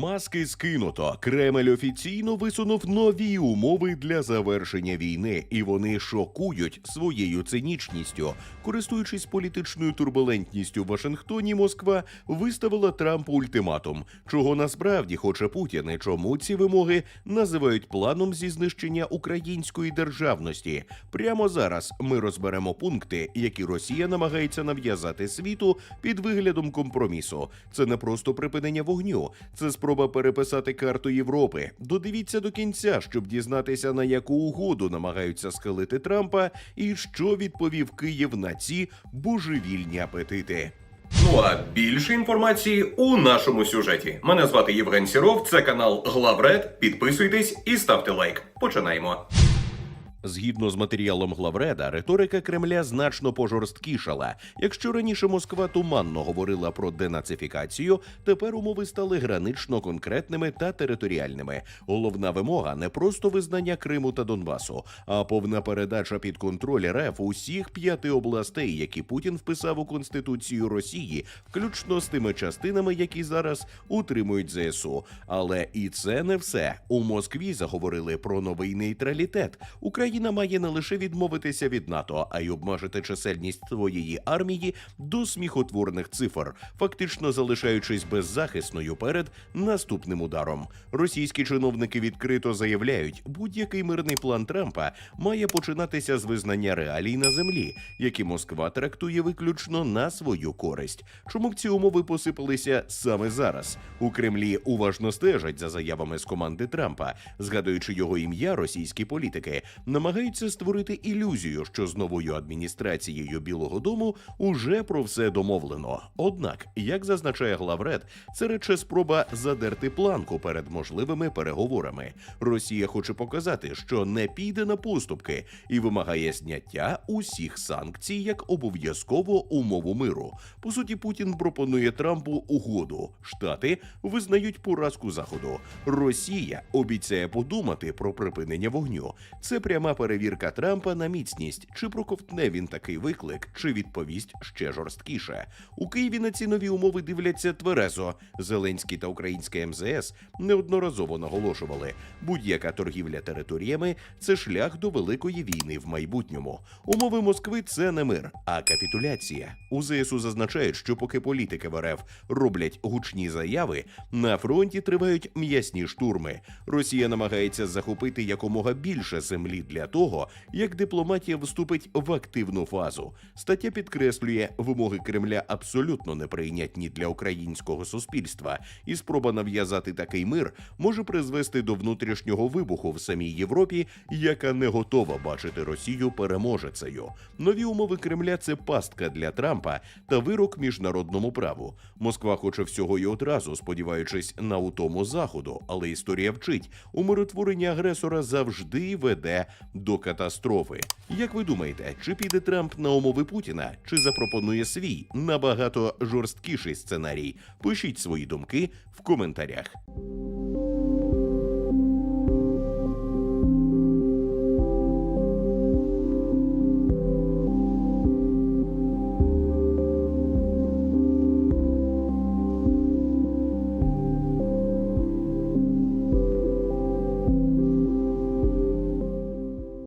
Маски скинуто. Кремль офіційно висунув нові умови для завершення війни, і вони шокують своєю цинічністю. Користуючись політичною турбулентністю в Вашингтоні, Москва виставила Трампу ультиматум, чого насправді хоче Путін, і чому ці вимоги називають планом зі знищення української державності. Прямо зараз ми розберемо пункти, які Росія намагається нав'язати світу під виглядом компромісу. Це не просто припинення вогню, це спроба переписати карту Європи. Додивіться до кінця, щоб дізнатися на яку угоду намагаються схилити Трампа, і що відповів Київ на ці божевільні апетити. Ну а більше інформації у нашому сюжеті. Мене звати Євген Сіров, це канал Главред. Підписуйтесь і ставте лайк. Починаємо. Згідно з матеріалом главреда, риторика Кремля значно пожорсткішала. Якщо раніше Москва туманно говорила про денацифікацію, тепер умови стали гранично конкретними та територіальними. Головна вимога не просто визнання Криму та Донбасу, а повна передача під контроль РФ усіх п'яти областей, які Путін вписав у конституцію Росії, включно з тими частинами, які зараз утримують ЗСУ. Але і це не все. У Москві заговорили про новий нейтралітет. Україна має не лише відмовитися від НАТО, а й обмежити чисельність своєї армії до сміхотворних цифр, фактично залишаючись беззахисною перед наступним ударом. Російські чиновники відкрито заявляють, будь-який мирний план Трампа має починатися з визнання реалій на землі, які Москва трактує виключно на свою користь. Чому б ці умови посипалися саме зараз? У Кремлі уважно стежать за заявами з команди Трампа, згадуючи його ім'я, російські політики намагаються створити ілюзію, що з новою адміністрацією Білого Дому уже про все домовлено. Однак, як зазначає главред, це рече спроба задерти планку перед можливими переговорами. Росія хоче показати, що не піде на поступки і вимагає зняття усіх санкцій як обов'язково умову миру. По суті, Путін пропонує Трампу угоду. Штати визнають поразку заходу. Росія обіцяє подумати про припинення вогню. Це пряма перевірка Трампа на міцність, чи проковтне він такий виклик, чи відповість ще жорсткіше. У Києві на ці нові умови дивляться тверезо. Зеленський та українське МЗС неодноразово наголошували, будь-яка торгівля територіями це шлях до великої війни в майбутньому. Умови Москви це не мир, а капітуляція. У ЗСУ зазначають, що поки політики в РФ роблять гучні заяви, на фронті тривають м'ясні штурми. Росія намагається захопити якомога більше землі для того, як дипломатія вступить в активну фазу. Стаття підкреслює, вимоги Кремля абсолютно неприйнятні для українського суспільства, і спроба нав'язати такий мир може призвести до внутрішнього вибуху в самій Європі, яка не готова бачити Росію переможецею. Нові умови Кремля це пастка для Трампа та вирок міжнародному праву. Москва хоче всього і одразу, сподіваючись на утому заходу, але історія вчить, умиротворення агресора завжди веде до катастрофи. Як ви думаєте, чи піде Трамп на умови Путіна, чи запропонує свій набагато жорсткіший сценарій? Пишіть свої думки в коментарях.